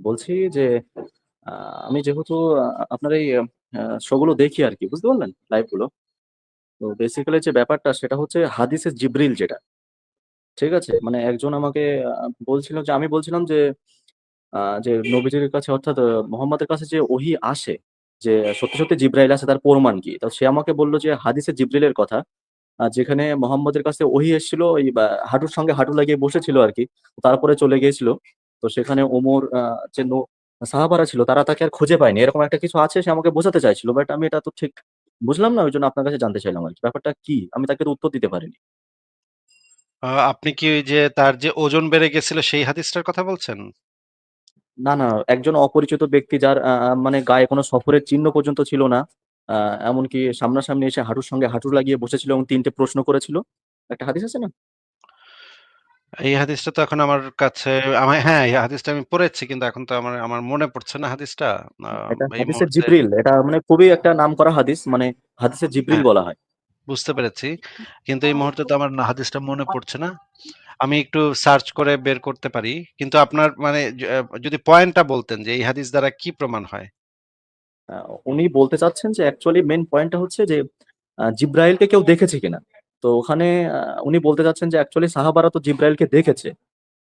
বলছি যে আমি যেহেতু আপনার এই আ শো গুলো দেখি আরকি, বুঝতে পারলেন? লাইভগুলো। তো বেসিক্যালি যে ব্যাপারটা সেটা হচ্ছে হাদিসে জিব্রিল যেটা। ঠিক আছে? মানে একজন আমাকে বলছিল যে আমি বলছিলাম যে যে নবীজির কাছে অর্থাৎ মোহাম্মদের কাছে যে ওহি আসে, যে সত্যি, সত্যি জিব্রাইল আসে তার প্রমাণ কি? তো সে আমাকে বলল যে হাদিসে জিব্রিলের কথা। যেখানে মোহাম্মদের কাছে ওহি এসেছিল ওই হাঁটুর সঙ্গে হাঁটু লাগিয়ে বসেছিল আর কি তারপরে চলে গিয়েছিল। তো সেখানে ওমর যে সাহাবারা ছিল তারা তাকে আর খুঁজে পায়নি। এরকম একটা কিছু আছে সে আমাকে বোঝাতে চাইছিল। বাট আমি এটা তো ঠিক বুঝলাম না। ওই জন্য আপনার কাছে জানতে চাইলাম আরকি। ব্যাপারটা কি? আমি তাকে তো উত্তর দিতে পারিনি। আপনি কি ওই যে তার যে ওজন বেড়ে গেছিল সেই হাদিসটার কথা বলছেন? না, না, একজন অপরিচিত ব্যক্তি যার মানে গায়ে কোনো সফরের চিহ্ন পর্যন্ত ছিল না। এমনকি সামনাসামনি এসে হাঁটুর সঙ্গে হাঁটু লাগিয়ে বসেছিল এবং তিনটে প্রশ্ন করেছিল। একটা হাদিস আছে না? এই হাদিসটা তো এখন আমার কাছে আমা হ্যাঁ, এই হাদিসটা আমি পড়েছি কিন্তু এখন তো আমার আমার মনে পড়ছে না হাদিসটা। এটা এই হাদিসে জিবরিল। এটা মানে খুবই একটা নাম করা হাদিস। মানে হাদিসে জিবরিল হ্যাঁ, বলা হয়। বুঝতে পেরেছি। কিন্তু এই মুহূর্তে তো আমার হাদিসটা মনে পড়ছে না। আমি একটু সার্চ করে বের করতে পারি। কিন্তু আপনার মানে যদি পয়েন্টটা বলতেন যে এই হাদিস দ্বারা কি প্রমাণ হয়? উনি বলতে চাচ্ছেন যে অ্যাকচুয়ালি মেন পয়েন্টটা হচ্ছে যে জিব্রাইলকে কেউ দেখেছে কিনা? তো ওখানে উনি বলতে চাচ্ছেন যে অ্যাকচুয়ালি সাহাবারা তো জিব্রাইলকে দেখেছে।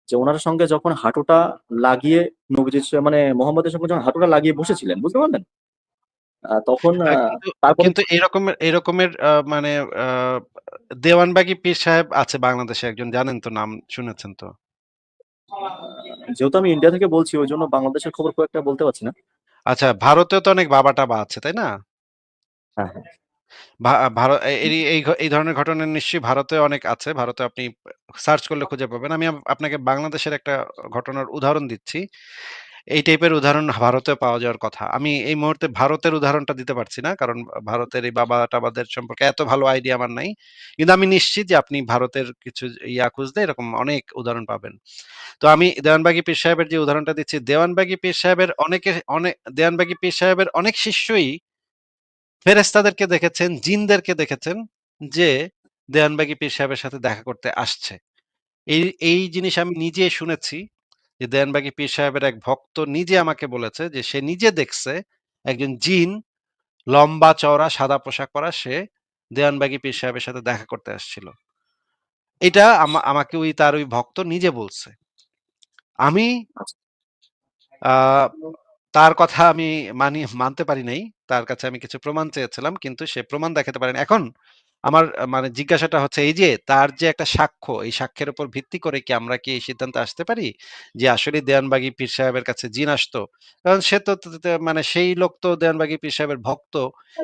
যে ওনার সঙ্গে যখন হাঁটুটা লাগিয়ে নবীজির স মানে মোহাম্মদের সঙ্গে যখন হাঁটুটা লাগিয়ে বসেছিলেন, বুঝতে পারলেন? তখন আ কিন্তু এরকমের এরকমের মানে দেওয়ানবাগী পীর সাহেব আছে বাংলাদেশে একজন জানেন তো নাম শুনেছেন তো? যেহেতু আমি ইন্ডিয়া থেকে বলছি ওই জন্য বাংলাদেশের খবর খুব একটা বলতে পারছি না। আচ্ছা ভারতেও তো অনেক বাবা-টাবা আছে, তাই না? হ্যাঁ, হ্যাঁ। ভা ভার এই ধরনের ঘটনা নিশ্চয়ই ভারতে অনেক আছে। ভারতে আপনি সার্চ করলে খুঁজে পাবেন। আমি আপনাকে বাংলাদেশের একটা ঘটনার উদাহরণ দিচ্ছি। এই টাইপের উদাহরণ ভারতে পাওয়া যাওয়ার কথা। আমি এই মুহূর্তে ভারতের উদাহরণটা দিতে পারছি না। কারণ ভারতের এই বাবা-টাবাদের সম্পর্কে এত ভালো আইডিয়া আমার নাই। কিন্তু আমি নিশ্চিত যে আপনি ভারতের কিছু ইয়া খুঁজলে এরকম অনেক উদাহরণ পাবেন। তো আমি দেওয়ানবাগী পীর সাহেবের যে উদাহরণটা দিচ্ছি, দেওয়ানবাগী পীর সাহেবের অনেকে অনেক দেওয়ানবাগী পীর সাহেবের অনেক শিষ্যই ফেরেশতাদেরকে দেখেছেন, জিনদেরকে দেখেছেন যে দেওয়ানবাগী পীর সাহেবের সাথে দেখা করতে আসছে। এই এই জিনিস আমি নিজে শুনেছি যে দেওয়ানবাগী পীর সাহেবের এক ভক্ত নিজে আমাকে বলেছে যে সে নিজে দেখছে একজন জিন লম্বা চওড়া সাদা পোশাক পরা সে দেওয়ানবাগী পীর সাহেবের সাথে দেখা করতে আসছিল। এটা আমা আমাকে ওই তার ওই ভক্ত নিজে বলছে। আমি তার কথা আমি মানি মানতে পারি নাই। তার কাছে আমি কিছু প্রমাণ চেয়েছিলাম। কিন্তু সে প্রমাণ দেখাতে পারেনি। এখন আমার মানে জিজ্ঞাসাটা হচ্ছে এই যে তার যে একটা সাক্ষ্য, এই সাক্ষ্যের উপর ভিত্তি করে কি আমরা কি এই সিদ্ধান্তে আসতে পারি? যে আসলেই দেওয়ানবাগী পীর সাহেবের কাছে জিন আসতো? কারণ সে তো মানে সেই লোক তো দেওয়ানবাগী পীর সাহেবের ভক্ত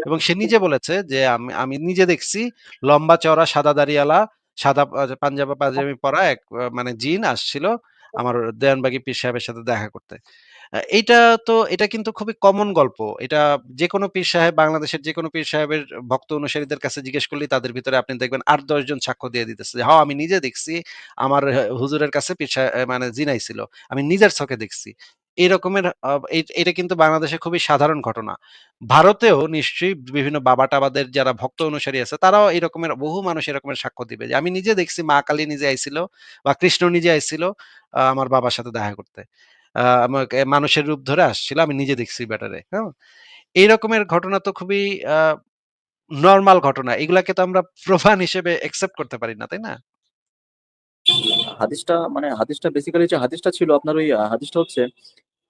এবং সে নিজে বলেছে যে আমি আমি নিজে দেখছি লম্বা চওড়া সাদা দাড়িওয়ালা, সাদা পাঞ্জাবা পাঞ্জাবি পরা এক মানে জিন আসছিল আমার দেওয়ানবাগী পীর সাহেবের সাথে দেখা করতে। আ এইটা তো এটা কিন্তু খুবই কমন গল্প। এটা যেকোনো পীর সাহেব বাংলাদেশের যেকোনো পীর সাহেবের ভক্ত অনুসারীদের কাছে জিজ্ঞেস করলেই তাদের ভিতরে আপনি দেখবেন ৮-১০ জন সাক্ষ্য দিয়ে দিতেছে যে, "হ্যাঁ, আমি নিজে দেখছি। আমার হুজুরের কাছে পীর সাহে মানে জিন আইছিল। আমি নিজের চোখে দেখছি।" এরকমের আ এটা কিন্তু বাংলাদেশে খুবই সাধারণ ঘটনা। ভারতেও নিশ্চয়ই বিভিন্ন বাবা-টাবাদের যারা ভক্ত অনুসারী আছে তারাও এরকমের বহু মানুষ এরকমের সাক্ষ্য দিবে যে, "আমি নিজে দেখছি মা কালী নিজে আইছিল বা কৃষ্ণ নিজে আইছিল আমার বাবার সাথে দেখা করতে।" মানুষের রূপ ধরে আসছিল। আমি নিজে দেখছি ব্যাটারে। হ্যাঁ? এইরকমের ঘটনা তো খুবই নর্মাল ঘটনা। এগুলাকে তো আমরা প্রমাণ হিসেবে একসেপ্ট করতে পারি না, তাই না? হাদিসটা মানে হাদিসটা বেসিক্যালি যে হাদিসটা ছিল আপনার ওই হাদিসটা হচ্ছে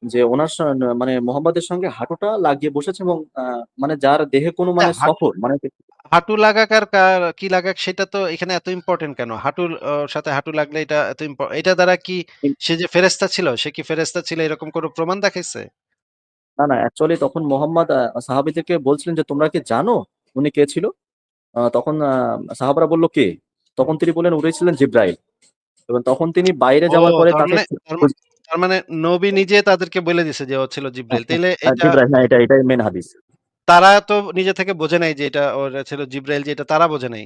যে ওনার মানে মোহাম্মদের সঙ্গে হাঁটুটা লাগিয়ে বসেছে এবং মানে যার দেহে কোনো মানে সফর মানে হাঁটু লাগাক আর কি লাগাক সেটা তো এখানে এত ইম্পোর্টেন্ট কেন? হাঁটুর সাথে হাঁটু লাগলে এটা এত এটা দ্বারা কি সে যে ফেরেশতা ছিল, সে কি ফেরেশতা ছিল এরকম কোনো প্রমাণ দেখাইছে? না, না অ্যাকচুয়ালি তখন মোহাম্মদ সাহাবীদেরকে বলছিলেন যে, "তোমরা কি জানো উনি কে ছিল?" তখন সাহাবারা বলল, "কে?" তখন তিনি বললেন, "উনি ছিলেন জিবরাইল।" এবং তখন তিনি বাইরে যাওয়ার পরে তাকে তার মানে নবী নিজে তাদেরকে বলে দিছে যে ও ছিল জিব্রাইল। হ্যাঁ, তাইলে হ্যাঁ, এটা হ্যাঁ, এটা এটাই মেন হাদিস। তারা তো নিজে থেকে বোঝে নাই যে এটা ওর ছিল জিব্রাইল যে এটা তারা বোঝে নাই।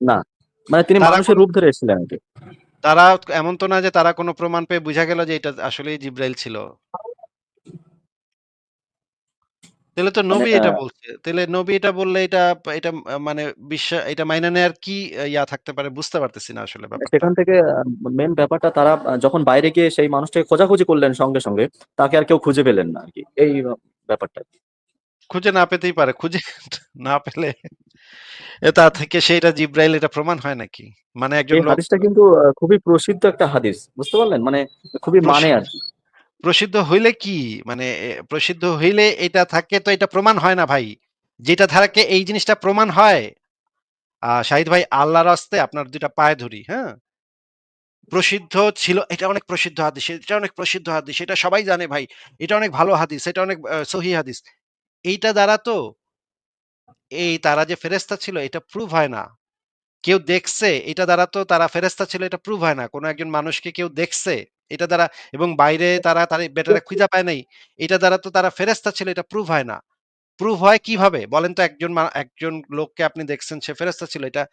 না, মানে তিনি মানুষের রূপ ধরে এসেছিলেন আরকি। তারা এমন তো না যে তারা কোনো প্রমাণ পেয়ে বুঝা গেল যে এটা আসলেই জিবরাইল ছিল। তাহলে তো মানে নবী এটা বলছে। তাহলে নবী এটা বললে এটা এটা মানে বিশ্বা এটা মাইনা নেয়ার কি ইয়া থাকতে পারে বুঝতে পারতেছি না আসলে মানে ব্যাপারটা। সেখান থেকে আ মেইন ব্যাপারটা তারা আ যখন বাইরে গিয়ে সেই মানুষটাকে খোঁজাখুঁজি করলেন সঙ্গে, সঙ্গে তাকে আর কেউ খুঁজে পেলেন না আরকি। এই ব্যাপারটা আরকি। খুঁজে না পেতেই পারে। খুঁজে না পেলে এ তা থেকে সেইটা জিব্রাইল এটা প্রমাণ হয় নাকি? মানে একজন এই লোক হাদিসটা কিন্তু আ খুবই প্রসিদ্ধ একটা হাদিস। বুঝতে পারলেন? মানে খুবই মানে প্রসি আরকি। প্রসিদ্ধ হইলে কি? মানে প্রসিদ্ধ হইলে এটা থাকে তো এটা প্রমাণ হয় না ভাই। যেটা থাকে এই জিনিসটা প্রমাণ হয়। শাহিদ ভাই আল্লাহর হস্তে আপনার ২ টা পায়ে ধরি, হ্যাঁ? প্রসিদ্ধ ছিল এটা অনেক প্রসিদ্ধ হাদিস, এটা অনেক প্রসিদ্ধ হাদিস। এটা সবাই জানে ভাই। এটা অনেক ভালো হাদিস, এটা অনেক আ সহিহ হাদিস। এইটা দ্বারা তো এই তারা যে ফেরেশতা ছিল এটা প্রুভ হয় না। কেউ দেখছে এটা দ্বারা তো তারা ফেরেশতা ছিল এটা প্রুভ হয় না। কোনো একজন মানুষকে কেউ দেখছে এটা দ্বারা এবং বাইরে তারা তার বেটারে খুঁজা পায় নাই। এটা দ্বারা তো তারা ফেরেশতা ছিল এটা প্রুভ হয় না। প্রুভ হয় কীভাবে? বলেন তো একজন একজন লোককে আপনি দেখছেন সে ফেরেশতা ছিল এটা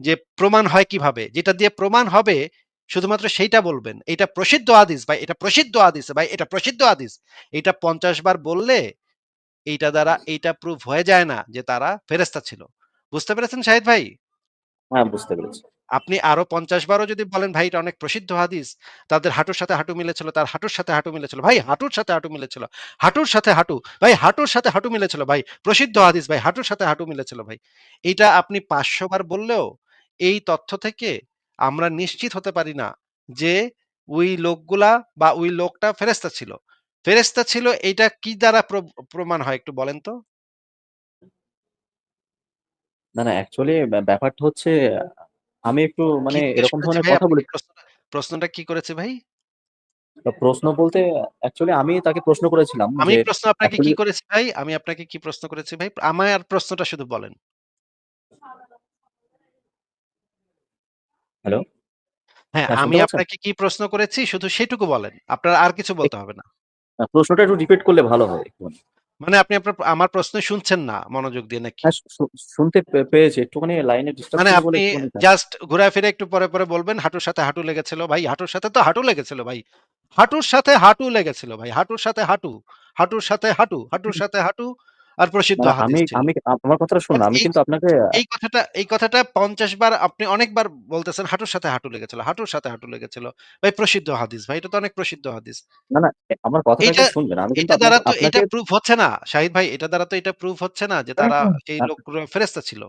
যে প্রমাণ হয় কীভাবে? যেটা দিয়ে প্রমাণ হবে শুধুমাত্র সেইটা বলবেন। এটা প্রসিদ্ধ আদিস ভাই, এটা প্রসিদ্ধ আদিস ভাই, এটা প্রসিদ্ধ আদিস এটা ৫০ বার বললে এইটা দ্বারা এইটা প্রুভ হয়ে যায় না যে তারা ফেরেস্তা ছিল। বুঝতে পেরেছেন শাহিদ ভাই? হ্যাঁ, বুঝতে পেরেছি। আপনি আরও ৫০ বারও যদি বলেন ভাই এটা অনেক প্রসিদ্ধ হাদিস। তাদের হাঁটুর সাথে হাঁটু মিলেছিল, তার হাঁটুর সাথে হাঁটু মিলেছিল। ভাই হাঁটুর সাথে হাঁটু মিলেছিল। হাঁটুর সাথে হাঁটু। ভাই হাঁটুর সাথে হাঁটু মিলেছিল ভাই। প্রসিদ্ধ হাদিস ভাই হাঁটুর সাথে হাঁটু মিলেছিল ভাই। এইটা আপনি ৫০০ বার বললেও এই তথ্য থেকে আমরা নিশ্চিত হতে পারি না যে ওই লোকগুলা বা ওই লোকটা ফেরেশতা ছিল। ফেরেশতা ছিল এইটা কি দ্বারা প্র প্রমাণ হয় একটু বলেন তো? না, না অ্যাকচুয়ালি ব্যাপারটা হচ্ছে আমি একটু কি মানে জিজ্ঞেস এরকম করেছি ধরনের ভাই? কথা বলি প্রশ্নটা প্রশ্নটা কি করেছে ভাই? প্রশ্ন বলতে অ্যাকচুয়ালি আমি তাকে প্রশ্ন করেছিলাম আমি যে প্রশ্ন আপনাকে কি অ্যাকচুয়ালি করেছি ভাই? আমি আপনাকে কি প্রশ্ন করেছি ভাই? আমার প্রশ্নটা শুধু বলেন। হ্যালো? হ্যাঁ, হ্যাঁ, আমি শুনতে পাচ্ছেন? আপনাকে কি প্রশ্ন করেছি শুধু সেটুকু বলেন। আপনার আর কিছু বলতে হবে না। আ প্রশ্নটা একটু রিপিট করলে ভালো হয় একটুখানি। মানে আপনি আপনার আমার প্রশ্ন শুনছেন না মনোযোগ দিয়ে নাকি? হ্যাঁ, শুনতে পেয়েছি। একটুখানি লাইনে ডিস্টার্ব মানে আপনি জাস্ট ঘুরায়-ফিরে একটু পরে, পরে বলবেন হাঁটুর সাথে হাঁটু লেগেছিল ভাই। হাঁটুর সাথে তো হাঁটু লেগেছিল ভাই। হাঁটুর সাথে হাঁটু লেগেছিল ভাই। হাঁটুর সাথে হাঁটু। হাঁটুর সাথে হাঁটু, হাঁটুর সাথে হাঁটু আর প্রসিদ্ধ মানে আমি আমি আমার কথাটা শুনুন। আমি কিন্তু আপনাকে এই কথাটা এই কথাটা ৫০ বার আপনি অনেকবার বলতেছেন হাঁটুর সাথে হাঁটু লেগেছিল, হাঁটুর সাথে হাঁটু লেগেছিল। ভাই প্রসিদ্ধ হাদিস ভাই। এটা তো অনেক প্রসিদ্ধ হাদিস। না, না আমার কথাটা শুনবেন। আমি কিন্তু দ্বারা তো এটা প্রুফ হচ্ছে না। শাহিদ ভাই এটা দ্বারা তো এটা প্রুফ হচ্ছে না যে তারা সেই লোক লোকগুলো ফেরেশতা ছিল।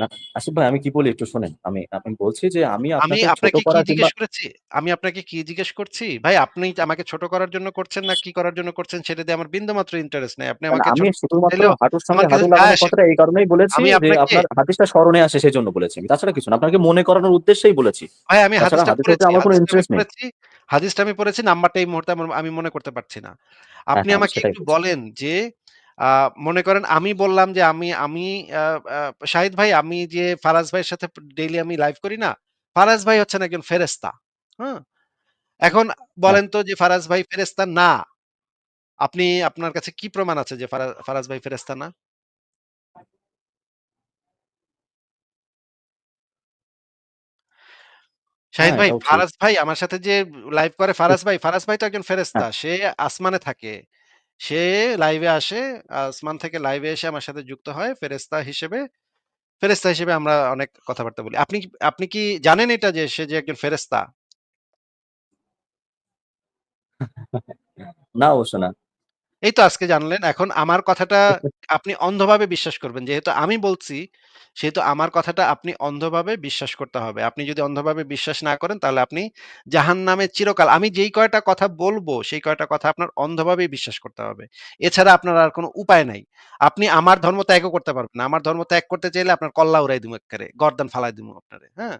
না, আসিফ ভাই আমি কি বলি একটু শোনেন। আমি আমি বলছি যে আমি আমি আপনাকে কি জিজ্ঞেস করেছি? আমি আপনাকে কি জিজ্ঞেস করছি? ভাই আপনি আমাকে ছোট করার জন্য করছেন না কি করার জন্য করছেন সেটা দিয়ে আমার বিন্দুমাত্র ইন্টারেস্ট নাই। আপনি আমাকে আমি শুধুমাত্র হাঁটুর সঙ্গে হাঁটু লাগানোর কথাটা এই কারণেই বলেছি যে আপনার হাদিসটা স্মরণে আসে সেজন্য বলেছি আমি। তাছাড়া কিছু না। আপনাকে মনে করানোর উদ্দেশ্যেই বলেছি। ভাই আমি হাদিসটা পড়েছি। আমার কোনো ইন্টারেস্ট নেই। হাদিসটা আমি পড়েছি। নাম্বারটা এই মুহূর্তে আমি মনে করতে পারছি না। হ্যাঁ, আপনি হ্যাঁ, আমাকে একটু বলেন যে মনে করেন আমি বললাম যে আমি আমি শাহিদ ভাই আমি যে ফারাজ ভাইয়ের সাথে ডেইলি আমি লাইভ করি না? ফারাজ ভাই হচ্ছেন একজন ফেরেশতা। হুম? এখন হ্যাঁ, বলেন তো যে ফারাজ ভাই ফেরেশতা না। আপনি আপনার কাছে কি প্রমাণ আছে যে ফারাজ ভাই ফেরেশতা না? শাহিদ হ্যাঁ, ভাই, ফারাজ ভাই আমার সাথে যে লাইভ করে ফারাজ ভাই, ফারাজ ভাই তো একজন ফেরেস্তা ফেরেশতা। সে আসমানে থাকে। সে লাইভে আসে, আসমান থেকে লাইভে এসে আমার সাথে যুক্ত হয় ফেরেস্তা হিসেবে। ফেরেস্তা হিসেবে আমরা অনেক কথাবার্তা বলি। আপনি আপনি কি জানেন এটা যে সে যে একজন ফেরেস্তা না অবশ্য না। এই তো আজকে জানলেন। এখন আমার কথাটা আপনি অন্ধভাবে বিশ্বাস করবেন। যেহেতু আমি বলছি, সেহেতু আমার কথাটা আপনি অন্ধভাবে বিশ্বাস করতে হবে। আপনি যদি অন্ধভাবে বিশ্বাস না করেন তাহলে আপনি জাহান্নামে চিরকাল আমি যেই কয়টা কথা বলব, সেই কয়টা কথা আপনার অন্ধভাবেই বিশ্বাস করতে হবে। এছাড়া আপনার আর কোনো উপায় নাই। আপনি আমার ধর্ম ত্যাগও করতে পারবেন না। আমার ধর্ম ত্যাগ করতে চাইলে আপনার কল্লা উড়াই দিব এক্কারে। গর্দান ফালায় দিব আপনারে। হ্যাঁ?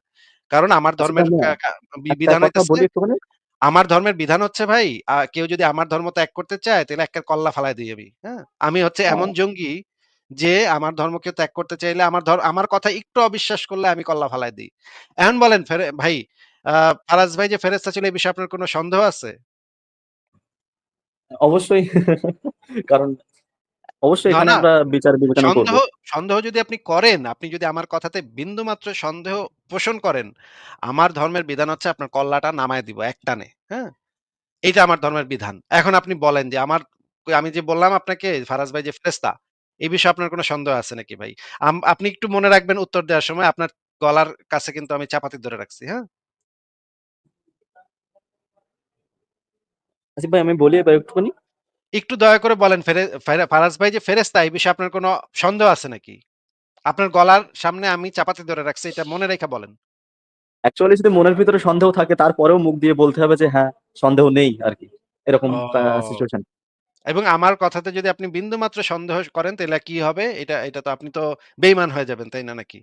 কারণ আমার আচ্ছা ধর্মের একটা বিধান। আমার ধর্মের বিধান হচ্ছে ভাই, কেউ যদি আমার ধর্ম ত্যাগ করতে চায়, তাইলে এক্কার কল্লা ফালায় দিয়ে আমি। হ্যাঁ? আমি হচ্ছে এমন জঙ্গি যে আমার ধর্মকে ত্যাগ করতে চাইলে আমার ধর আমার কথা একটু অবিশ্বাস করলে আমি কল্লা ফালায় দেই। এখন বলেন ফেরে ভাই, ফারাজ ভাই যে ফেরেশতা ছিল এই বিষয়ে আপনার কোন সন্দেহ আছে? অবশ্যই কারণ অবশ্যই এখানে আমরা বিচার বিবেচনা করব। সন্দেহ সন্দেহ যদি আপনি করেন, আপনি যদি আমার কথাতে বিন্দুমাত্র সন্দেহ পোষণ করেন, আমার ধর্মের বিধান হচ্ছে আপনার কল্লাটা নামায় দিব একটানে। হ্যাঁ? এইটা আমার ধর্মের বিধান। এখন আপনি বলেন যে আমার আমি যে বললাম আপনাকে ফারাজ ভাই যে ফেরেশতা, এই বিষয়ে আপনার কোনো সন্দেহ আছে নাকি ভাই? আপনি একটু মনে রাখবেন উত্তর দেওয়ার সময় আপনার গলার কাছে কিন্তু আমি চাপাতি ধরে রাখছি, হ্যাঁ? আসিফ ভাই আমি বলি এবার একটুখানি? একটু দয়া করে বলেন ফারাজ ভাই যে ফেরেশতা এই বিষয়ে আপনার কোনো সন্দেহ আছে নাকি? আপনার গলার সামনে আমি চাপাতি ধরে রাখছি এটা মনে রেখে বলেন। অ্যাকচুয়ালি যদি মনের ভিতরে সন্দেহ থাকে তারপরেও মুখ দিয়ে বলতে হবে যে হ্যাঁ, সন্দেহ নেই আরকি। এরকম সিচুয়েশন। এবং আমার কথাতে যদি আপনি বিন্দুমাত্র সন্দেহ করেন তাইলে কি হবে? এটা এটা তো আপনি তো বেঈমান হয়ে যাবেন, তাই না নাকি?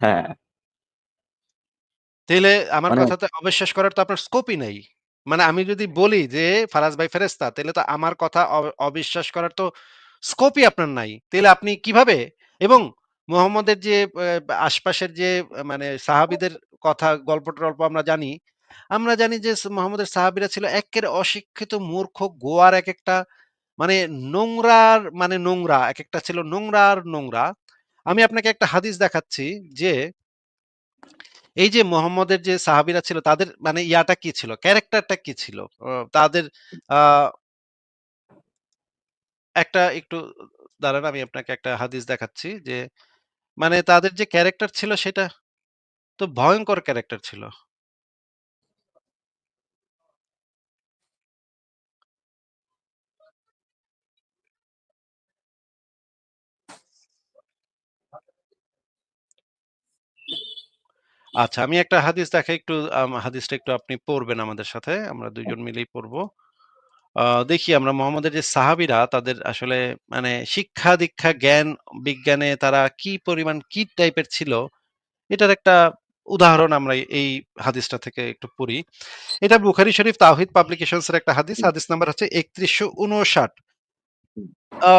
হ্যাঁ। তাইলে আমার মানে কথাতে অবিশ্বাস করার তো আপনার স্কোপই নাই। মানে আমি যদি বলি যে ফারাজ ভাই ফেরেস্তা তাহলে তো আমার কথা অবিশ্বাস করার তো স্কোপই আপনার নাই। তাহলে আপনি কীভাবে এবং মুহাম্মদের যে আশপাশের যে মানে সাহাবীদের কথা গল্প-টল্প আমরা জানি। আমরা জানি যে মুহাম্মদের সাহাবীরা ছিল এক্কেরে অশিক্ষিত মূর্খ, গোয়ার একেকটা মানে নোংরার মানে নোংরা। একেকটা ছিল নোংরার নোংরা। আমি আপনাকে একটা হাদিস দেখাচ্ছি যে, এই যে মুহাম্মদের যে সাহাবীরা ছিল তাদের মানে ইয়াটা কি ছিল? ক্যারেক্টারটা কি ছিল? তাদের একটা একটু, দাঁড়ান আমি আপনাকে একটা হাদিস দেখাচ্ছি যে মানে তাদের যে ক্যারেক্টার ছিল সেটা তো ভয়ঙ্কর ক্যারেক্টার ছিল। আচ্ছা আমি একটা হাদিস দেখাই একটু আম হাদিসটা একটু আপনি পড়বেন আমাদের সাথে। আমরা ২ জন মিলেই পড়ব। আ দেখি আমরা মোহাম্মদের যে সাহাবীরা তাদের আসলে মানে শিক্ষা-দীক্ষা, জ্ঞান, বিজ্ঞানে তারা কি পরিমাণ কি টাইপের ছিল, এটার একটা উদাহরণ আমরা এই হাদিসটা থেকে একটু পড়ি। এটা বুখারী শরীফ তাওহীদ পাবলিকেশনস এর একটা হাদিস। হাদিস নাম্বার হচ্ছে ৩১৫৯। হুম। আ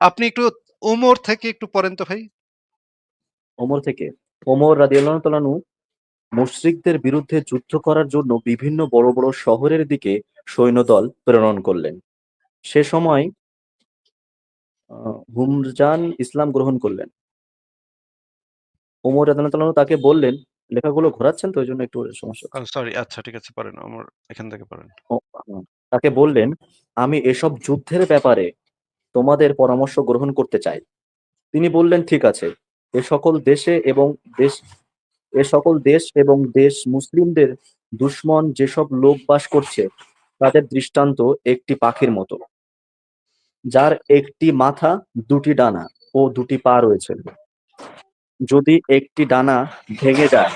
আপনি একটু ওমর থেকে একটু পড়েন তো ভাই। ওমর থেকে। ওমর রাদিয়াল্লাহু তাআলা আনহু মুশরিকদের বিরুদ্ধে যুদ্ধ করার জন্য বিভিন্ন বড়, বড় শহরের দিকে সৈন্যদল প্রেরণ করলেন। সে সময় হুমজান ইসলাম গ্রহণ করলেন। ওমর রাদিয়াল্লাহু তাকে বললেন, লেখাগুলো ঘোরাচ্ছেন তো এজন্য একটু সমস্যা সরি আচ্ছা ঠিক আছে পড়েন। ওমর এখান থেকে পড়েন। ও তাকে বললেন, "আমি এসব যুদ্ধের ব্যাপারে তোমাদের পরামর্শ গ্রহণ করতে চাই।" তিনি বললেন, "ঠিক আছে। এ সকল দেশে এবং দেশ এ সকল দেশ এবং দেশ মুসলিমদের দুশমন যেসব লোক বাস করছে, তাদের দৃষ্টান্ত একটি পাখির মতো। যার একটি মাথা, দুটি ডানা ও দুটি পা রয়েছে। যদি একটি ডানা ভেঙে যায়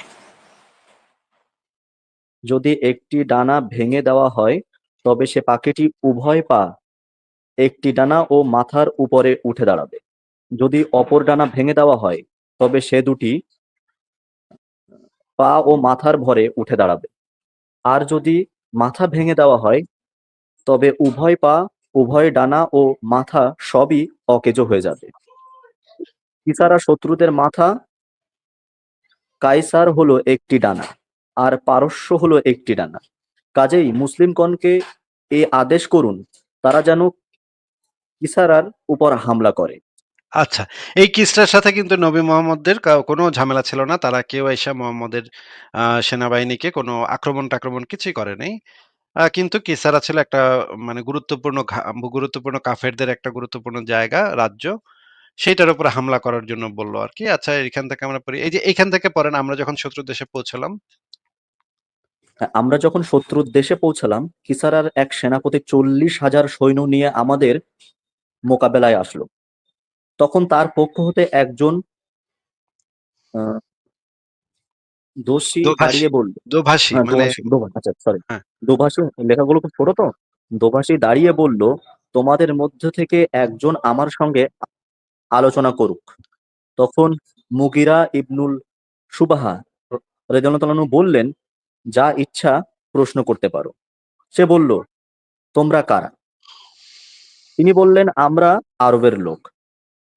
যদি একটি ডানা ভেঙে দেওয়া হয়, তবে সে পাখিটি উভয় পা, একটি ডানা ও মাথার উপরে উঠে দাঁড়াবে। যদি অপর ডানা ভেঙে দেওয়া হয়, তবে সে দুটি পা ও মাথার ভরে উঠে দাঁড়াবে। আর যদি মাথা ভেঙে দেওয়া হয়, তবে উভয় পা, উভয় ডানা ও মাথা সবই অকেজো হয়ে যাবে। কিসারা শত্রুদের মাথা কাইসার হলো একটি ডানা, আর পারস্য হলো একটি ডানা। কাজেই মুসলিমগণকে এ আদেশ করুন, তারা যেন কিসারার উপর হামলা করে। আচ্ছা। এই কিসরার সাথে কিন্তু নবী মুহাম্মদদের কোনো ঝামেলা ছিল না। তারা কেউ আইসা মোহাম্মদের আ সেনাবাহিনীকে কোনো আক্রমণ-টাক্রমণ কিছুই করে নাই। আ কিন্তু কিসারা ছিল একটা মানে গুরুত্বপূর্ণ গুরুত্বপূর্ণ কাফেরদের একটা গুরুত্বপূর্ণ জায়গা, রাজ্য। সেইটার উপরে হামলা করার জন্য বলল আর কি আচ্ছা এখান থেকে আমরা পড়ি। এই যে এখান থেকে পড়েন আমরা যখন শত্রু দেশে পৌঁছলাম। হ্যাঁ, আমরা যখন শত্রুর দেশে পৌঁছালাম, কিসারার এক সেনাপতি ৪০,০০০ সৈন্য নিয়ে আমাদের মোকাবেলায় আসলো। তখন তার পক্ষ হতে একজন দোষী দাঁড়িয়ে বলল দোভাষী হ্যাঁ, মানে আচ্ছা সরি। হ্যাঁ। দোভাষী লেখাগুলো খুব ছোট তো। দোভাষী দাঁড়িয়ে বলল, "তোমাদের মধ্য থেকে একজন আমার সঙ্গে আলোচনা করুক।" তখন মুগিরা ইবনুল সুবাহা র রাদিয়াল্লাহু বললেন, "যা ইচ্ছা প্রশ্ন করতে পারো।" সে বলল, "তোমরা কারা?" তিনি বললেন, "আমরা আরবের লোক।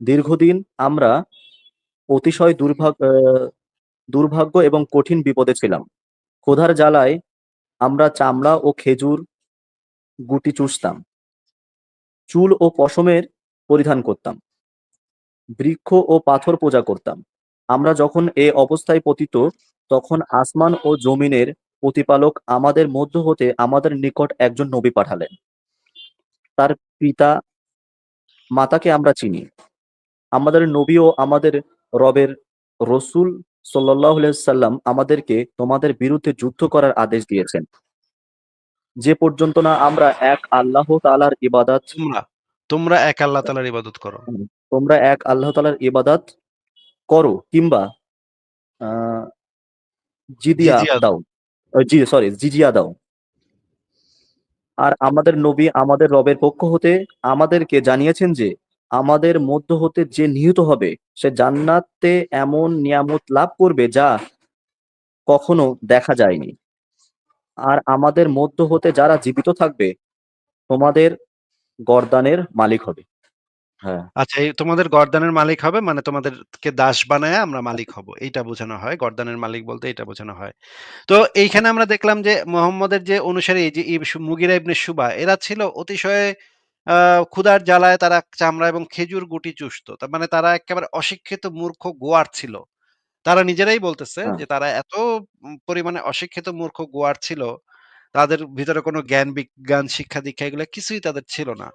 দীর্ঘদিন আমরা অতিশয় দুর্ভাগ্য দুর্ভাগ্য এবং কঠিন বিপদে ছিলাম। ক্ষুধার জ্বালায় আমরা চামড়া ও খেজুর গুটি চুষতাম। চুল ও পশমের পরিধান করতাম। বৃক্ষ ও পাথর পূজা করতাম। আমরা যখন এ অবস্থায় পতিত, তখন আসমান ও জমিনের প্রতিপালক আমাদের মধ্য হতে আমাদের নিকট একজন নবী পাঠালেন। তার পিতা মাতাকে আমরা চিনি আমাদের নবী ও আমাদের রবের রসুল সাল্লাহ সাল্লাম আমাদেরকে তোমাদের বিরুদ্ধে যুদ্ধ করার আদেশ দিয়েছেন। যে পর্যন্ত না আমরা এক আল্লাহ তালার ইবাদত তোমরা তোমরা এক আল্লাহ তালার ইবাদত করো। তোমরা এক আল্লাহ তালার ইবাদত করো কিংবা জিদিয়া দাও। জি সরি জিজিয়া দাও। আর আমাদের নবী আমাদের রবের পক্ষ হতে আমাদেরকে জানিয়েছেন যে আমাদের মধ্য হতে যে নিহত হবে, সে জান্নাতে এমন নিয়ামত লাভ করবে যা কখনো দেখা যায়নি। আর আমাদের মধ্য হতে যারা জীবিত থাকবে, তোমাদের গর্দানের মালিক হবে। হ্যাঁ। আচ্ছা এই তোমাদের গর্দানের মালিক হবে মানে তোমাদেরকে দাস বানায় আমরা মালিক হব। এইটা বোঝানো হয়, গর্দানের মালিক বলতে এটা বোঝানো হয়। তো এইখানে আমরা দেখলাম যে মোহাম্মদের যে অনুসারী যে মুগিরা ইবনে সুবা, এরা ছিল অতিশয় ক্ষুধার জ্বালায় তারা চামড়া এবং খেজুর গুটি চুষতো। তার মানে তারা একেবারে অশিক্ষিত মূর্খ গোয়ার ছিল। তারা নিজেরাই বলতেছে হ্যাঁ। যে তারা এত পরিমাণে অশিক্ষিত মূর্খ গোয়ার ছিল তাদের ভিতরে কোনো জ্ঞান বিজ্ঞান শিক্ষা দীক্ষা এগুলো কিছুই তাদের ছিল না।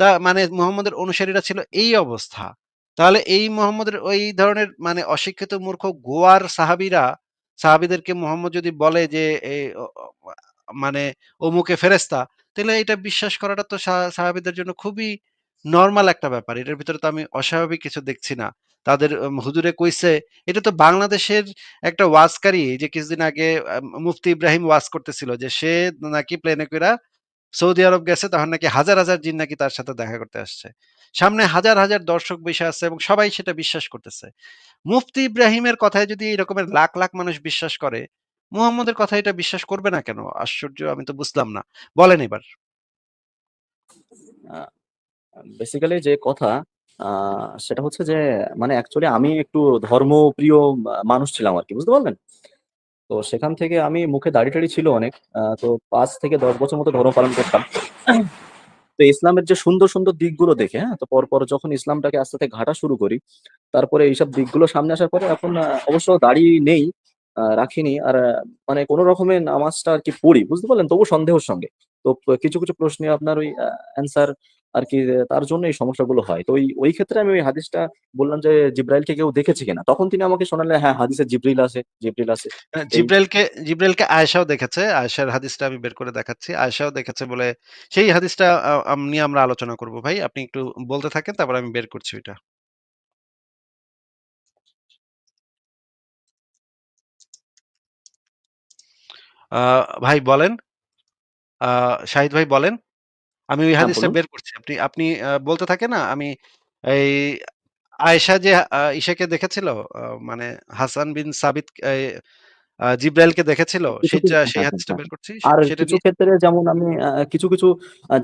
তা মানে মোহাম্মদের অনুসারীরা ছিল এই অবস্থা। তাহলে এই মোহাম্মদের ওই ধরনের মানে অশিক্ষিত মূর্খ গোয়ার সাহাবীরা সাহাবিদেরকে মোহাম্মদ যদি বলে যে মানে অমুকে ফেরেস্তা তাহলে এটা বিশ্বাস করাটা তো সাহাবীদের জন্য খুবই নর্মাল একটা ব্যাপার। এটার ভিতরে তো আমি অস্বাভাবিক কিছু দেখছি না। তাদের হুজুরে কইছে, এটা তো বাংলাদেশের একটা ওয়াজকারী যে কিছুদিন আগে মুফতি ইব্রাহিম ওয়াজ করতেছিল যে সে নাকি প্লেনে কইরা সৌদি আরব গেছে, তখন নাকি হাজার হাজার জিন নাকি তার সাথে দেখা করতে আসছে। সামনে হাজার হাজার দর্শক বসে আছে এবং সবাই সেটা বিশ্বাস করতেছে। মুফতি ইব্রাহিমের কথায় যদি এরকমের লাখ লাখ মানুষ বিশ্বাস করে মুহাম্মদের কথা এটা বিশ্বাস করবে না কেন? আশ্চর্য, আমি তো বুঝলাম না। বলেন এবার। বেসিক্যালি যে কথা সেটা হচ্ছে যে মানে অ্যাকচুয়ালি আমি একটু ধর্মপ্রিয় মানুষ ছিলাম আর কি বুঝতে পারলেন? তো সেখান থেকে আমি মুখে দাড়ি টাড়ি ছিল অনেক তো পাঁচ থেকে দশ বছর মতো ধর্ম পালন করতাম। তো ইসলামের যে সুন্দর সুন্দর দিকগুলো দেখে হ্যাঁ তো পরপর যখন ইসলামটাকে আস্তে আস্তে ঘাটা শুরু করি, তারপরে এইসব দিকগুলো সামনে আসার পরে এখন অবশ্য দাড়ি নেই রাখিনি। আর মানে কোনো রকমের নামাজটা আর কি পড়ি বুঝতে পারলেন? তবু সন্দেহের সঙ্গে। তো কিছু কিছু প্রশ্নে আপনার ওই অ্যান্সার আর কি তার জন্য এই সমস্যাগুলো হয়। তো ওই ওই ক্ষেত্রে আমি ওই হাদিসটা বললাম যে জিব্রাইলকে কেউ দেখেছে কিনা? তখন তিনি আমাকে শোনালেন হ্যাঁ হাদিসে জিব্রিল আছে জিব্রিল আছে। জিব্রাইলকে জিব্রাইলকে আয়েশাও দেখেছে। আয়েশার হাদিসটা আমি বের করে দেখাচ্ছি। আয়েশাও দেখেছে বলে সেই হাদিসটা নিয়ে আমরা আলোচনা করব ভাই। আপনি একটু বলতে থাকেন তারপর আমি বের করছি ওইটা। ভাই বলেন। আহ, শাহিদ ভাই বলেন। আমি ওই হ্যাঁ হাদিসটা বের করছি। আপনি আপনি বলতে থাকেন না? আমি এই আয়েশা যে ইসাকে দেখেছিল মানে হাসান বিন সাবিত জিব্রাইলকে দেখেছিল সেই হ্যাঁ হ্যাঁ হাদিসটা বের করছি আর সেটা কিছু ক্ষেত্রে যেমন আমি কিছু কিছু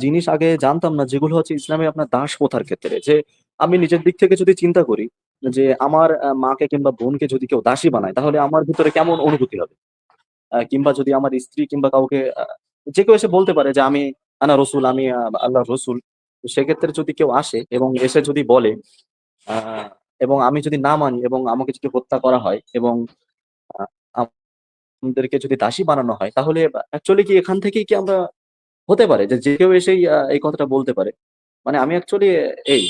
জিনিস আগে জানতাম না যেগুলো হচ্ছে ইসলামে আপনার দাস প্রথার ক্ষেত্রে। যে আমি নিজের দিক থেকে যদি চিন্তা করি যে আমার মাকে কিংবা বোনকে যদি কেউ দাসী বানায় তাহলে আমার ভিতরে কেমন অনুভূতি হবে? কিংবা যদি আমার স্ত্রী কিংবা কাউকে যে কেউ এসে বলতে পারে যে আমি আনা রসুল, আমি আল্লাহ রসুল সেক্ষেত্রে যদি কেউ আসে এবং এসে যদি বলে এবং আমি যদি না মানি এবং আমাকে যদি হত্যা করা হয় এবং আমাদেরকে যদি দাসী বানানো হয়, তাহলে অ্যাকচুয়ালি কি এখান থেকেই কি আমরা হতে পারে? যে যে কেউ এসেই এই কথাটা বলতে পারে। মানে আমি অ্যাকচুয়ালি এই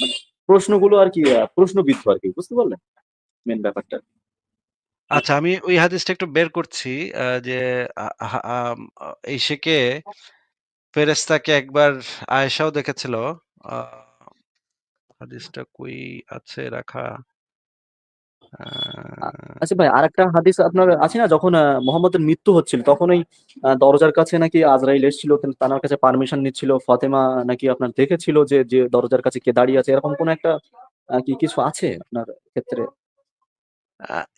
মানে প্রশ্নগুলো আর কি প্রশ্নবিদ্ধ আর কি, বুঝতে পারলেন? মেন ব্যাপারটা। আচ্ছা আমি ওই হাদিসটা একটু বের করছি আহ, যে আম, ইসেকে ফেরেস্তাকে একবার আয়েশাও দেখেছিল। আহ, হাদিসটা কই আছে রাখা? আহ, আচ্ছা ভাই আরেকটা হাদিস আপনার আছে না? যখন মোহাম্মদের মৃত্যু হচ্ছিল তখন ওই আহ, দরজার কাছে নাকি আজরাইল এসেছিল তার কাছে পারমিশন নিচ্ছিল ফাতেমা নাকি আপনার দেখেছিল যে যে দরজার কাছে কে দাঁড়িয়ে আছে? এরকম কোন একটা কি কিছু আছে আপনার ক্ষেত্রে?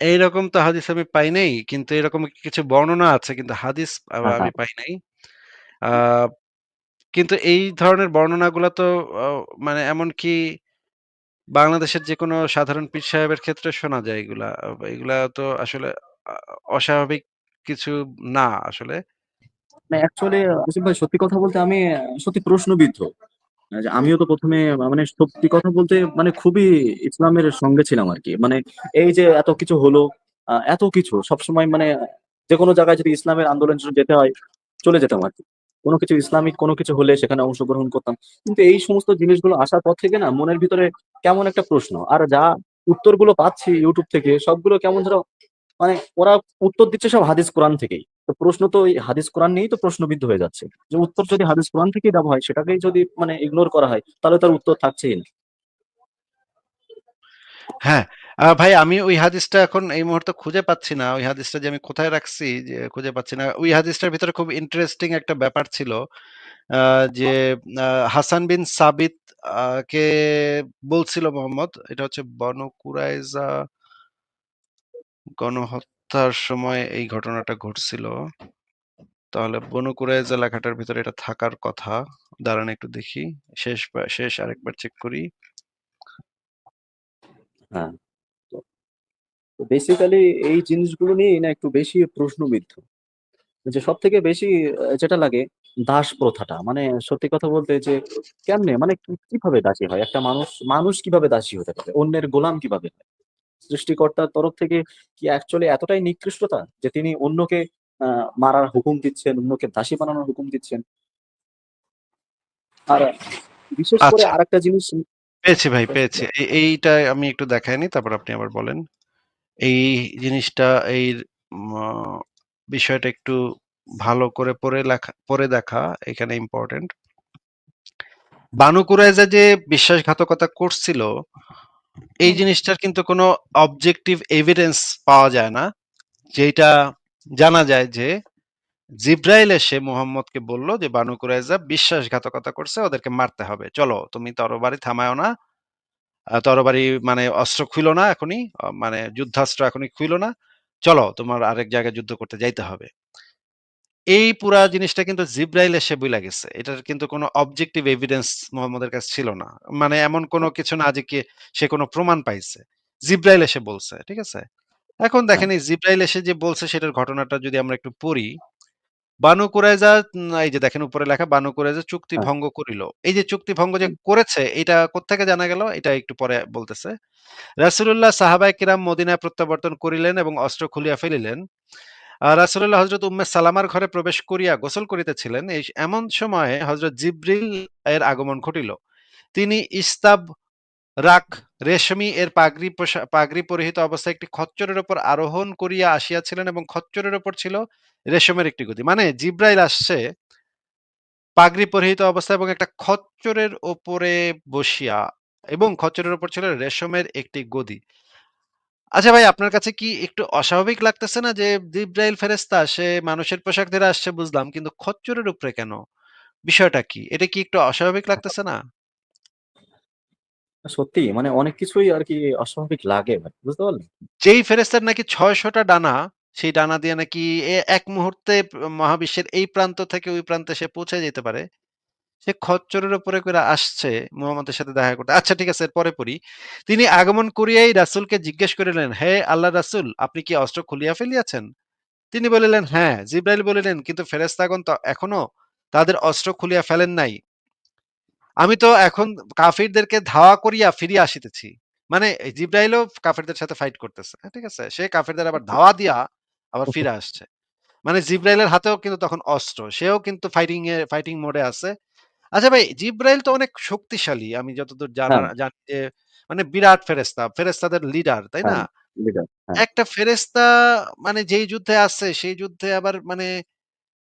এইরকম তো হাদিস আমি পাই নাই কিন্তু এরকম কিছু বর্ণনা আছে কিন্তু হাদিস আ- হ্যাঁ আমি হ্যাঁ। পাই নাই। কিন্তু এই ধরনের বর্ণনাগুলো তো আহ, মানে এমনকি বাংলাদেশের যে কোনো সাধারণ পীর সাহেবের ক্ষেত্রে শোনা যায় এগুলা। এগুলা তো আসলে অস্বাভাবিক কিছু না আসলে। না অ্যাকচুয়ালি আসিফ ভাই সত্যি কথা বলতে আমি সত্যি প্রশ্নবিদ্ধ। আমিও তো প্রথমে মানে সত্যি কথা বলতে মানে খুবই ইসলামের সঙ্গে ছিলাম আর কি। মানে এই যে এত কিছু হলো এত কিছু, সবসময় মানে যে কোনো জায়গায় যদি ইসলামের আন্দোলন যেতে হয়, চলে যেতাম আর কি। কোনো কিছু ইসলামিক, কোনো কিছু হলে সেখানে অংশগ্রহণ করতাম। কিন্তু এই সমস্ত জিনিসগুলো আসার পর থেকে না, মনের ভিতরে কেমন একটা প্রশ্ন, আর যা উত্তরগুলো পাচ্ছি ইউটিউব থেকে, সবগুলো কেমন ধরো মানে ওরা উত্তর দিচ্ছে সব হাদিস কোরআন থেকেই। তো প্রশ্ন তো ওই হাদিস কোরআন নিয়েই তো প্রশ্নবিদ্ধ হয়ে যাচ্ছে। যে উত্তর যদি হাদিস কোরআন থেকেই দেওয়া হয়, সেটাকেই যদি মানে ইগনোর করা হয়, তাহলে তার উত্তর থাকছেই না। হ্যাঁ ভাই, আমি ওই হাদিসটা এখন এই মুহূর্তে খুঁজে পাচ্ছি না। ওই হাদিসটা যে আমি কোথায় রাখছি, যে খুঁজে পাচ্ছি না। ওই হাদিসটার ভিতরে খুব ইন্টারেস্টিং একটা ব্যাপার ছিল যে হাসান বিন সাবিত কে বলছিল মোহাম্মদ, এটা হচ্ছে বনু কুরাইজা গণহত্যার সময় এই ঘটনাটা ঘটছিল। তাহলে বনু কুরাইজা লেখাটার ভিতরে এটা থাকার কথা। দাঁড়ান একটু দেখি। শেষ শেষ আরেকবার চেক করি। হ্যাঁ। বেসিক্যালি এই জিনিসগুলো নিয়েই না একটু বেশি প্রশ্নবিদ্ধ। যে সব থেকে বেশি যেটা লাগে দাস প্রথাটা। মানে সত্যি কথা বলতে যে কেমনে? মানে কীভাবে দাসী হয়? একটা মানুষ মানুষ কীভাবে দাসী হতে পারে? অন্যের গোলাম কীভাবে হয়? সৃষ্টিকর্তার তরফ থেকে কি অ্যাকচুয়ালি এতটাই নিকৃষ্টতা যে তিনি অন্যকে মারার হুকুম দিচ্ছেন অন্যকে দাসী বানানোর হুকুম দিচ্ছেন? আর বিশেষ করে আচ্ছা। আরেকটা জিনিস পেয়েছি ভাই পেয়েছি। এই- এইটা আমি একটু দেখাইনি তারপর আপনি আবার বলেন। এই জিনিসটা এই বিষয়টা একটু ভালো করে পড়ে লেখা পড়ে দেখা এখানে ইম্পর্টেন্ট বানু কুরাইজা যে বিশ্বাসঘাতকতা করছিল এই জিনিসটার কিন্তু কোনো অবজেক্টিভ এভিডেন্স পাওয়া যায় না। যেটা জানা যায় যে, জিব্রাইল এসে মোহাম্মদকে বলল যে, বানু কুরাইজা বিশ্বাসঘাতকতা করছে, ওদেরকে মারতে হবে। চলো, তুমি তরবারি থামায়ও না। তরবারি মানে অস্ত্র খুইলো না এখনই মানে যুদ্ধাস্ত্র এখনই খুইলো না। চলো, তোমার আরেক জায়গায় যুদ্ধ করতে যাইতে হবে। এই পুরা জিনিসটা কিন্তু জিব্রাইল এসে বইলা গেছে। এটার কিন্তু কোনো অবজেক্টিভ এভিডেন্স মোহাম্মদের কাছে ছিল না। মানে এমন কোনো কিছু না যে কি সে কোনো প্রমাণ পাইছে। জিব্রাইল এসে বলছে ঠিক আছে? এখন দেখেন এই জিব্রাইল এসে যে বলছে সেটার ঘটনাটা যদি আমরা একটু পড়ি বানু কুরাইজা এই যে দেখেন উপরে লেখা বানু কুরাইজা চুক্তি হ্যাঁ। ভঙ্গ করিল। এই যে চুক্তি ভঙ্গ যে করেছে এটা কোত্থেকে জানা গেল? এটা একটু পরে বলতেছে। রাসূলুল্লাহ সাহাবায়ে কিরাম মদিনায় প্রত্যাবর্তন করিলেন এবং অস্ত্র খুলিয়া ফেলিলেন। আহ, রাসূলুল্লাহ হযরত উম্মে সালামার ঘরে প্রবেশ করিয়া গোসল করিতেছিলেন এই এমন সময়ে হযরত জিবরিল এর আগমন ঘটিল। তিনি ইস্তাব রাক রেশমি এর পাগড়ি পাগড়ি পরিহিত অবস্থায় একটি খচ্চরের উপর আরোহণ করিয়া আসিয়াছিলেন এবং খচ্চরের উপর ছিল রেশমের একটি গদি মানে জিব্রাইল আসছে পাগড়ি পরিহিত অবস্থায় এবং একটা খচ্চরের ওপরে বসিয়া এবং খচ্চরের উপর ছিল রেশমের একটি গদি। আচ্ছা ভাই আপনার কাছে কি একটু অস্বাভাবিক লাগতেছে না যে জিব্রাইল ফেরেস্তা সে মানুষের পোশাক ধরে আসছে বুঝলাম কিন্তু খচ্চরের উপরে কেন? বিষয়টা কি? এটা কি একটু অস্বাভাবিক লাগতেছে না? সত্যি মানে অনেক কিছুই আর কি অস্বাভাবিক লাগে ভাই বুঝতে পারলেন? যেই ফেরেস্তার নাকি ছয়শটা ডানা সেই ডানা দিয়ে নাকি এ- এক মুহূর্তে মহাবিশ্বের এই প্রান্ত থেকে ওই প্রান্তে সে পৌঁছে যেতে পারে সে খচ্চরের উপরে করে আসছে মুহাম্মদের সাথে দেখা করতে। আচ্ছা ঠিক আছে পরে পড়ি। তিনি আগমন করিয়াই রাসূলকে জিজ্ঞেস করিলেন হে আল্লাহ রাসূল আপনি কি অস্ত্র খুলিয়া ফেলিয়াছেন? তিনি বলিলেন হ্যাঁ। জিব্রাইল বলিলেন কিন্তু ফেরেশতাগণ তো এখনও তাদের অস্ত্র খুলিয়া ফেলেন নাই। আমি তো এখন কাফিরদেরকে ধাওয়া করিয়া ফিরিয়া আসিতেছি। মানে জিব্রাইলও কাফিরদের সাথে ফাইট করতেছে। হ্যাঁ, ঠিক আছে সে কাফিরদের আবার ধাওয়া দিয়া আবার ফিরে আসছে। মানে জিব্রাইলের হাতেও কিন্তু তখন অস্ত্র সেও কিন্তু ফাইটিং এ ফাইটিং মোডে আছে। আচ্ছা ভাই জিব্রাইল তো অনেক শক্তিশালী। আমি যতদূর জানা হ্যাঁ। জানি যে মানে বিরাট ফেরেশতা ফেরেশতাদের লিডার তাই না? হ্যাঁ হ্যাঁ। একটা ফেরেশতা মানে যেই যুদ্ধে আছে সেই যুদ্ধে আবার মানে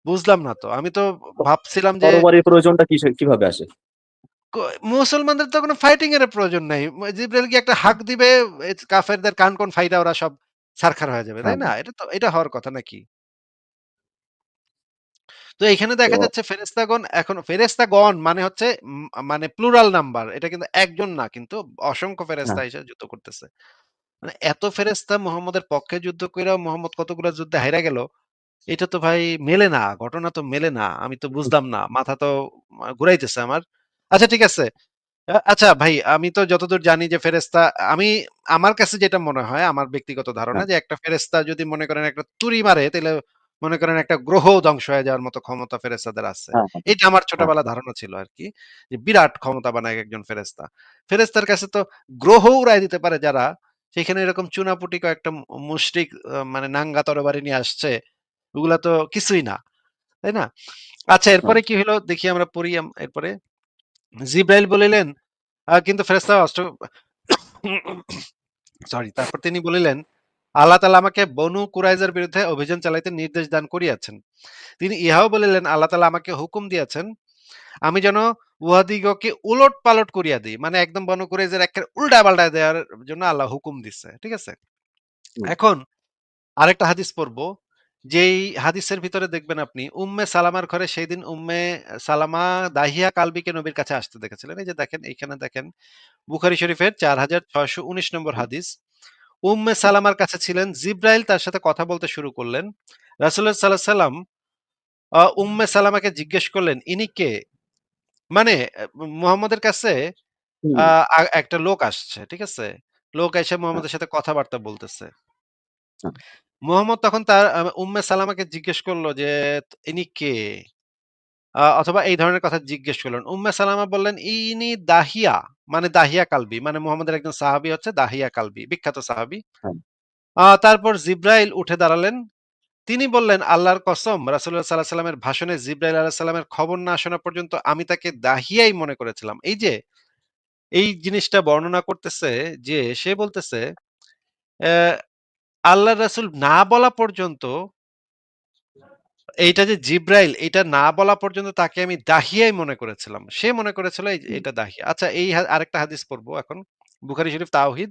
বুঝলাম না তো। আমি তো ভাবছিলাম যে তরবারির প্রয়োজনটা কিসে কীভাবে আসে? ক- মুসলমানদের তো কোনো ফাইটিং এর প্রয়োজন নাই। জিব্রাইল কি একটা হাক দিবে এ কাফেরদের কান কোন ফাইটা ওরা সব ছারখার হয়ে যাবে তাই হ্যাঁ। না? এটা তো এটা হওয়ার কথা নাকি? তো এখানে দেখা যাচ্ছে ফেরেস্তাগণ এখন ফেরেস্তাগণ মানে হচ্ছে মানে প্লুরাল নাম্বার এটা কিন্তু একজন না কিন্তু অসংখ্য ফেরেস্তা হ্যাঁ এসে যুদ্ধ করতেছে। মানে এত ফেরেস্তা মোহাম্মদের পক্ষে যুদ্ধ কইরাও মোহাম্মদ কতগুলো যুদ্ধে হাইরা গেল এটা তো ভাই মেলে না ঘটনা তো মেলে না আমি তো বুঝলাম না মাথা তো ঘুরাইতেছে আমার। আচ্ছা ঠিক আছে। আচ্ছা ভাই আমি তো যতদূর জানি যে ফেরেস্তা আমি আমার কাছে যেটা মনে হয় আমার ব্যক্তিগত ধারণা হ্যাঁ। যে একটা ফেরেস্তা যদি মনে করেন একটা তুড়ি মারে তাহলে মনে করেন একটা গ্রহ ধ্বংস হয়ে যাওয়ার মতো ক্ষমতা ফেরেস্তাদের আছে। হ্যাঁ হ্যাঁ। এটা আমার ছোটবেলা ধারণা ছিল আর কি যে বিরাট ক্ষমতা বানায় একজন ফেরেস্তা ফেরেস্তার কাছে তো গ্রহ উড়াই দিতে পারে যারা। সেখানে এরকম চুনাপুটি কয়েকটা মুশরিক মানে নাঙ্গা তরবারি নিয়ে আসছে। ওগুলা তো কিছুই না তাই না? আচ্ছা এরপরে কি হলো? দেখি আমরা পড়ি এরপরে। জিব্রাইল বলিলেন কিন্তু ফেরেস্তা অষ্ট সরি তারপর তিনি বলিলেন, আল্লাহ তালা আমাকে বনু কুরাইজার বিরুদ্ধে অভিযান চালাইতে নির্দেশ দান করিয়াছেন। তিনি ইহাও বলিলেন, আল্লাহ তাআলা আমাকে হুকুম দিয়াছেন, আমি যেন উহাদিগকে উলট-পালট করিয়া দেই। মানে একদম বনু কুরাইজার এক্কেবারে উল্টা-পাল্টা দেওয়ার জন্য আল্লাহ হুকুম দিচ্ছে। ঠিক আছে? এখন আরেকটা হাদিস পড়ব। যেই হাদিসের ভিতরে দেখবেন আপনি উম্মে সালামার ঘরে সেইদিন উম্মে সালামা দাহিয়া কালবিকে নবীর কাছে আসতে দেখেছিলেন। এই যে দেখেন এইখানে দেখেন বুখারী শরীফের ৪৬১৯ নম্বর হাদিস। উম্মে সালামার কাছে ছিলেন জিব্রাইল তার সাথে কথা বলতে শুরু করলেন। রাসূলুল্লাহ সাল্লাল্লাহু আলাইহি সাল্লাম উম্মে সালামাকে জিজ্ঞেস করলেন, "ইনি কে?" মানে মুহাম্মদের কাছে একটা লোক আসছে। ঠিক আছে? লোক এসে মুহাম্মদের সাথে কথাবার্তা বলতেছে। হ্যাঁ। মুহাম্মদ তখন তার উম্মে সালামাকে জিজ্ঞেস করল যে, "ইনি কে?" অথবা এই ধরনের কথা জিজ্ঞেস করলেন। উম্মে সালামা বললেন, "ইনি দাহিয়া।" মানে দাহিয়া কালবি। মানে মুহাম্মদের একজন সাহাবী হচ্ছে দাহিয়া কালবি। বিখ্যাত সাহাবী। হ্যাঁ। তারপর জিব্রাইল উঠে দাঁড়ালেন। তিনি বললেন, "আল্লাহর কসম রাসূলুল্লাহ সাল্লাল্লাহু আলাইহি সাল্লামের ভাষণে জিব্রাইল আলাইহিস সালামের খবর না শোনা পর্যন্ত আমি তাকে দাহিয়াই মনে করেছিলাম।" এই যে এই জিনিসটা বর্ণনা করতেছে যে সে বলতেছে, অ্যা আল্লাহর রাসূল না বলা পর্যন্ত এইটা যে জিব্রাইল এটা না বলা পর্যন্ত তাকে আমি দাহিয়াই মনে করেছিলাম। সে মনে করেছিল এটা দাহিয়া। আচ্ছা এই আরেকটা হাদিস পড়ব এখন। বুখারী শরীফ তাওহীদ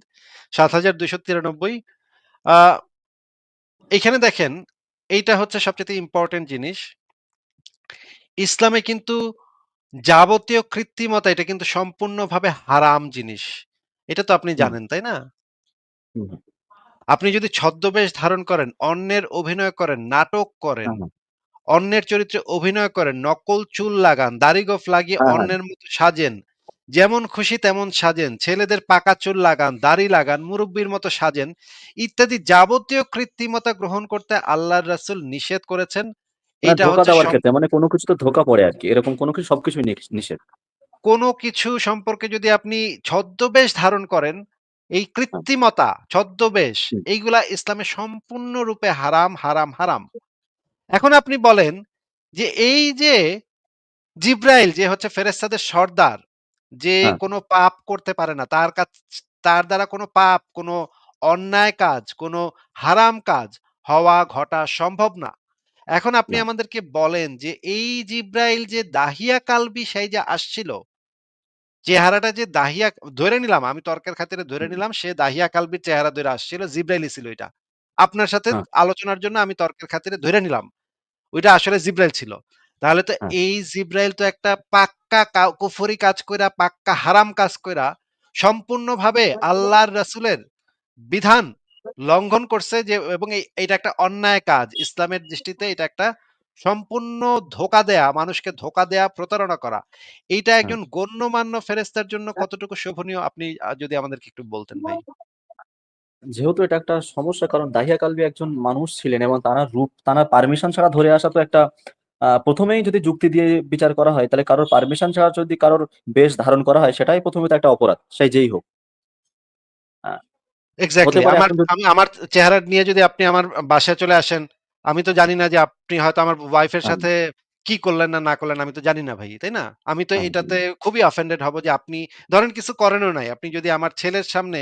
৭২৯৩ আ এইখানে দেখেন এইটা হচ্ছে সবচাইতে ইম্পোর্টেন্ট জিনিস। ইসলামে কিন্তু যাবতীয় কৃত্রিমতা এটা কিন্তু সম্পূর্ণভাবে হারাম জিনিস। এটা তো আপনি জানেন, তাই না? আপনি যদি ছদ্মবেশ ধারণ করেন, অন্যের অভিনয় করেন, নাটক করেন, হ্যাঁ, হ্যাঁ। অন্যের চরিত্রে অভিনয় করেন, নকল চুল লাগান, দাড়ি-গোঁফ লাগিয়ে হ্যাঁ, হ্যাঁ। অন্যের মতো সাজেন, যেমন খুশি তেমন সাজেন, ছেলেদের পাকা চুল লাগান, দাড়ি লাগান, মুরুব্বির মতো সাজেন, ইত্যাদি যাবতীয় কৃত্রিমতা গ্রহণ করতে আল্লাহর রাসূল নিষেধ করেছেন। মানে হচ্ছে দেওয়ার সম ক্ষেত্রে মানে কোনো কিছুতে ধোঁকা পড়ে আরকি। এরকম কোনো কিছু সবকিছুই নিষেধ। কোনো কিছু সম্পর্কে যদি আপনি ছদ্মবেশ ধারণ করেন, এই হ্যাঁ, কৃত্রিমতা, ছদ্মবেশ হুম, এইগুলা ইসলামে সম্পূর্ণরূপে হারাম, হারাম, হারাম। এখন আপনি বলেন যে এই যে জিব্রাইল যে হচ্ছে ফেরেশতাদের সর্দার, যে হ্যাঁ, কোনো পাপ করতে পারে না। তার কাছ তার দ্বারা কোনো পাপ, কোনো অন্যায় কাজ, কোনো হারাম কাজ হওয়া, ঘটা সম্ভব না। এখন আপনি না, আমাদেরকে বলেন যে এই জিব্রাইল যে দাহিয়া কালবি সেই যে আসছিল, চেহারাটা যে দাহিয়া ধরে নিলাম আমি তর্কের খাতিরে ধরে হুম, নিলাম সে দাহিয়া কালবির চেহারা ধরে আসছিল, জিব্রাইলই ছিল এটা। আপনার সাথে হ্যাঁ, আলোচনার জন্য আমি তর্কের খাতিরে ধরে নিলাম। ওইটা আসলে জিব্রাইল ছিল। তাহলে তো হ্যাঁ, এই জিব্রাইল তো একটা পাক্কা কুফরি কাজ কইরা, পাক্কা হারাম কাজ কইরা সম্পূর্ণভাবে আল্লাহর রাসূলের বিধান লঙ্ঘন করছে যে এবং এই এইটা একটা অন্যায় কাজ। ইসলামের দৃষ্টিতে এটা একটা সম্পূর্ণ ধোঁকা দেয়া, মানুষকে ধোঁকা দেয়া, প্রতারণা করা। এইটা হ্যাঁ। একজন গণ্যমান্য ফেরেশতার জন্য কতটুকু শোভনীয় আপনি আ যদি আমাদেরকে একটু বলতেন ভাই? যেহেতু এটা একটা সমস্যা কারণ দাহিয়া কালবি একজন মানুষ ছিলেন এবং তারা রূপ তারা পারমিশন ছাড়া ধরে আসা তো একটা প্রথমেই যদি যুক্তি দিয়ে বিচার করা হয় তাহলে কারোর পারমিশন ছাড়া যদি কারোর বেশ ধারণ করা হয় সেটাই ১ম এ তো একটা অপরাধ। সেই যেই হোক। পারে আমার আমি আমার চেহারা নিয়ে যদি আপনি আমার বাসায় চলে আসেন, আমি তো জানি না যে আপনি হয়তো আমার ওয়াইফের সাথে কি করলেন না, না করলেন আমি তো জানি না ভাই, তাই না? আমি তো এটাতে খুবই অফেন্ডেড হব যে আপনি ধরেন কিছু করেনও নাই। আপনি যদি আমার ছেলের সামনে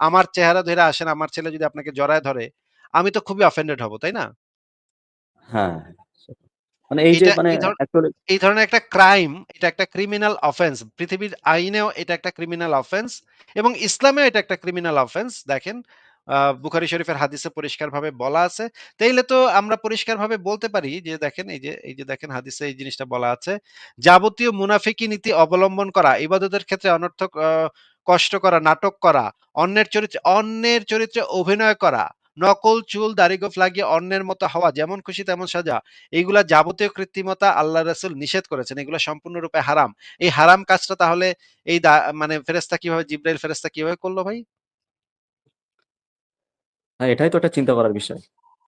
আমার চেহারা ধইরা আসেন, আমার ছেলে যদি আপনাকে জড়ায় ধরে, আমি তো খুবই অফেন্ডেড হব, তাই না? হ্যাঁ, মানে এই যে মানে এই ধর ধরনের একটা ক্রাইম, এটা একটা ক্রিমিনাল অফেন্স। পৃথিবীর আইনেও এটা একটা ক্রিমিনাল অফেন্স এবং ইসলামেও এটা একটা ক্রিমিনাল অফেন্স। দেখেন বুখারী শরীফের হাদিসে পরিষ্কারভাবে বলা আছে। তাইলে তো আমরা পরিষ্কারভাবে বলতে পারি যে দেখেন এই যে এই যে দেখেন হাদিসে এই জিনিসটা বলা আছে। যাবতীয় মুনাফিকি নীতি অবলম্বন করা, ইবাদতের ক্ষেত্রে অনর্থক কষ্ট করা, নাটক করা, অন্যের চরিত্রে অন্যের চরিত্রে অভিনয় করা, নকল চুল, দাড়ি-গোঁফ লাগিয়ে অন্যের মতো হওয়া, যেমন খুশি তেমন সাজা। এইগুলা যাবতীয় কৃত্রিমতা আল্লাহ রাসূল নিষেধ করেছেন। এগুলা সম্পূর্ণরূপে হারাম। এই হারাম কাজটা তাহলে এই মানে ফেরেশতা কীভাবে জিব্রাইল ফেরেস্তা কীভাবে করল ভাই? হ্যাঁ, এটাই তো একটা চিন্তা করার বিষয়।